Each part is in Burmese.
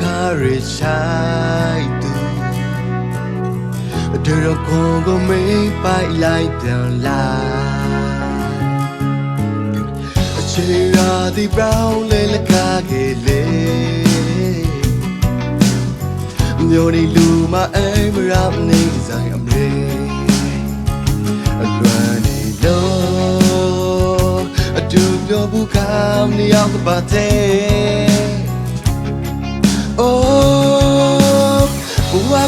ခါရချိုက်သူဒရကွန်ကိုမေးပိုက်လိုက်ပြန်လာအချေရာဒီဘရောင်းလေးလကားကေလေမျိုးနေလူမအိမ်မရနေဆိုင်အမလေးအလွမ်းနေလို့အတူပြောဘူးခမ်းနေရောက်ပါတဲ့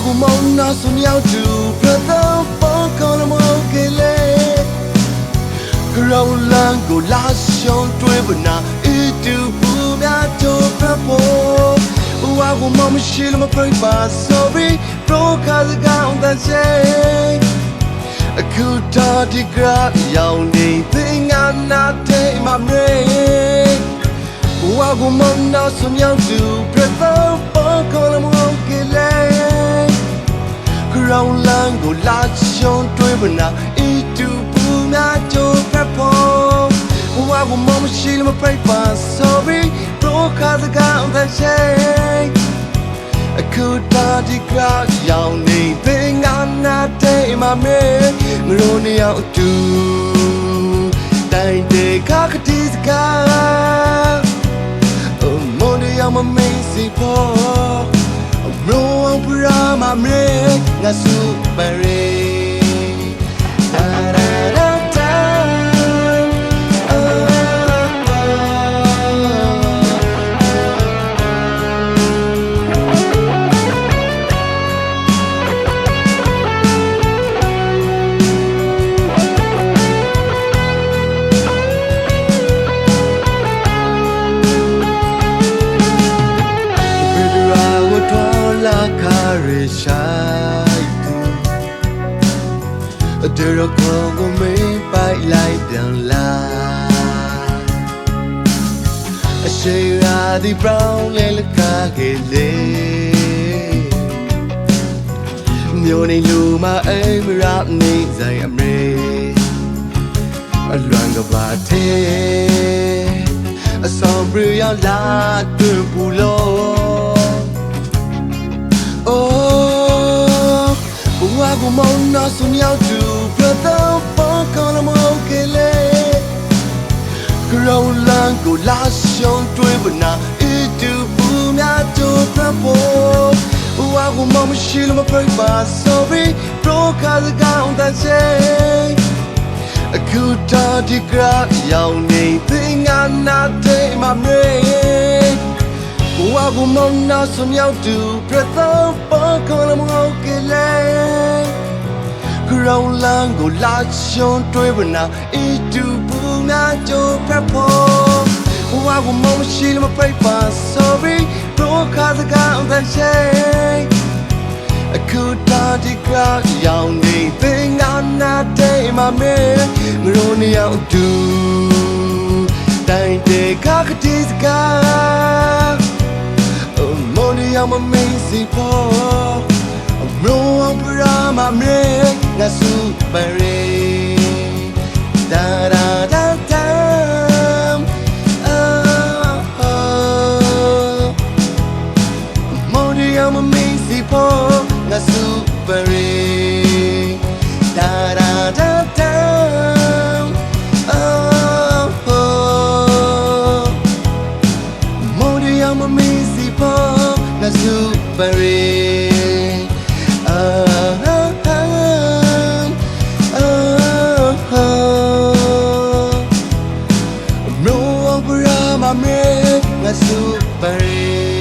wago mona sunyao tu brother pon mo kele Grow lang go la shon twe bana itu bu mya to prapo Wago mom shil ma pray ba sorry pro ka ga on the say အခုတော်ဒီကရရောင်နေသိငါနာတဲ့မမရေဘဝကမနာဆုံရောက်သူပြသောပေါ်ကလမောကလေးက ရောင်လန်းကိုလာချွန်တွေးမနာအီတူပူနာချိုဖက်ဖို့ဘဝကမရှိလမပြိပါ sorry ဘရောခါစကားတဲ့ရှိအခုတော်ဒီကရောင်နေသိငါနာတဲ့မမေမလို့နေအောင်အတူတိုင်းတဲ့ခါကတိစကား Oh, money I'm a macy for No one pura my nga subare shine. Adero kongo me pai lai pian la Ashera di brown le le ka ke le မျိုးနေလူမအိမ်မရနေဆိုင်အမရေအလွန်ကပါသေးအဆောင်ပြရလာတွင်ပူလို့ wago mona sunyao tu brother pon mo kele Grow lang go la shon twe bana itu bu mya to prapo Wago mom shil ma pray ba sorry pro ka ga on that say အခုတော်ဒီကရရောင်နေသိငါနာတဲ့မမေဘဝကမ ရောင်လန်းကိုလာချွန်တွေးပနာအီတူပူနာကြိုဖက်ဖို့ဘဝကမရှိလမပြိပါ sorry တော့ခါစကားအသက်ရှိအခုတော်ဒီကရောင်နေသိငါနာတဲ့မမေမရိုးနေအောင်တူတိုင်းတဲ့ခါကတိစကားအမော်နေအောင်မမင်းစီဖို့အမောအောင်ပရာ မမေငါစုပရေဒါဒါဒါဒါအာ Money I'm amazing for na super da da da da oh, oh. Money I'm amazing for na super mamre ngasu pare